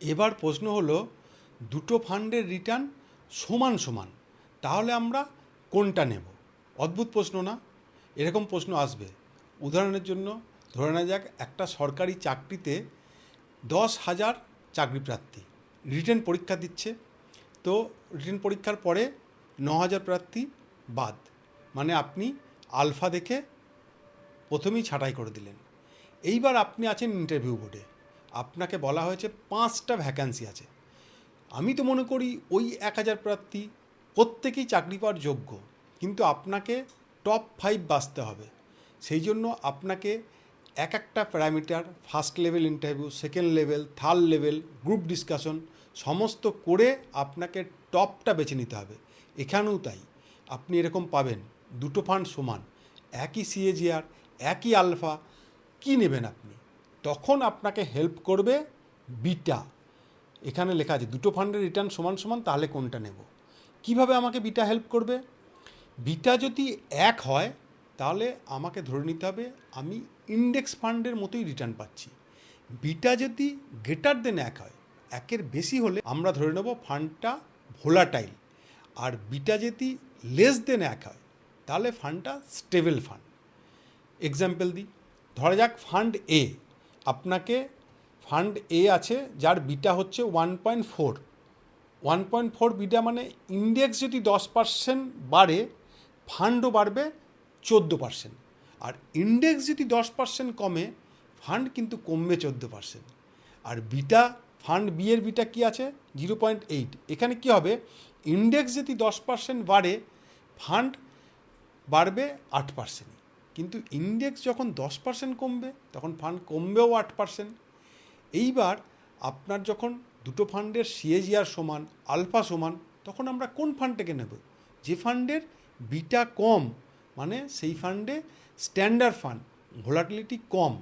এবার প্রশ্ন হলো, দুটো ফান্ডের রিটার্ন সমান সমান, তাহলে আমরা কোনটা নেব? অদ্ভুত প্রশ্ন না? এরকম প্রশ্ন আসবে। উদাহরণের জন্য ধরে নেওয়া যাক, একটা সরকারি চাকরিতে দশ হাজার চাকরি প্রার্থী রিটেন পরীক্ষা দিচ্ছে, তো রিটার্ন পরীক্ষার পরে ন হাজার প্রার্থী বাদ মানে আপনি আলফা দেখে প্রথমেই ছাঁটাই করে দিলেন। এইবার আপনি আছেন ইন্টারভিউ বোর্ডে আপনাকে বলা হয়েছে পাঁচটা ভ্যাকান্সি আছে। আমি তো মনে করি ওই এক হাজার প্রার্থী প্রত্যেকেই চাকরি পাওয়ার যোগ্য, কিন্তু আপনাকে টপ ফাইভ বাঁচতে হবে। সেই জন্য আপনাকে এক একটা parameter first level interview second level third level group discussion সমস্ত করে আপনাকে টপটা বেছে নিতে হবে। এখানেও তাই। আপনি এরকম পাবেন, দুটো ফান্ড সমান, একই সিএজিআর একই আলফা কি নেবেন আপনি? তখন আপনাকে হেল্প করবে বিটা। এখানে লেখা আছে, দুটো ফান্ডের রিটার্ন সমান সমান, তাহলে কোনটা নেব? কীভাবে আমাকে বিটা হেল্প করবে? বিটা যদি এক হয়, তাহলে আমাকে ধরে নিতে হবে, আমি ইন্ডেক্স ফান্ডের মতোই রিটার্ন পাচ্ছি। বিটা যদি গ্রেটার দেন এক হয়, একের বেশি হলে আমরা ধরে নেব ফান্ডটা ভোলাটাইল আর বিটা যদি লেস দেন এক হয়, তাহলে ফান্ডটা স্টেবল ফান্ড এক্সাম্পল দিই। ধরা যাক ফান্ড এ আপনাকে ফান্ড এ আছে, যার বিটা হচ্ছে one point four one point four beta মানে ইন্ডেক্স যদি দশ পার্সেন্ট বাড়ে ফান্ডও বাড়বে চোদ্দ পার্সেন্ট আর ইন্ডেক্স যদি দশ পার্সেন্ট কমে ফান্ড কিন্তু কমবে চোদ্দ পার্সেন্ট আর বিটা ফান্ড বি এর বিটা কী আছে? জিরো পয়েন্ট এইট এখানে কী হবে? ইন্ডেক্স যদি দশ পার্সেন্ট বাড়ে ফান্ড বাড়বে আট পার্সেন্ট কিন্তু ইন্ডেক্স যখন দশ পার্সেন্ট কমবে, তখন ফান্ড কমবেও আট পার্সেন্ট এইবার আপনার যখন দুটো ফান্ডের সিএজিআর সমান আলফা সমান, তখন আমরা কোন ফান্ডটাকে নেব? যে ফান্ডের বিটা কম মানে সেই ফান্ডে স্ট্যান্ডার্ড ফান্ড ভোলাটিলিটি কম।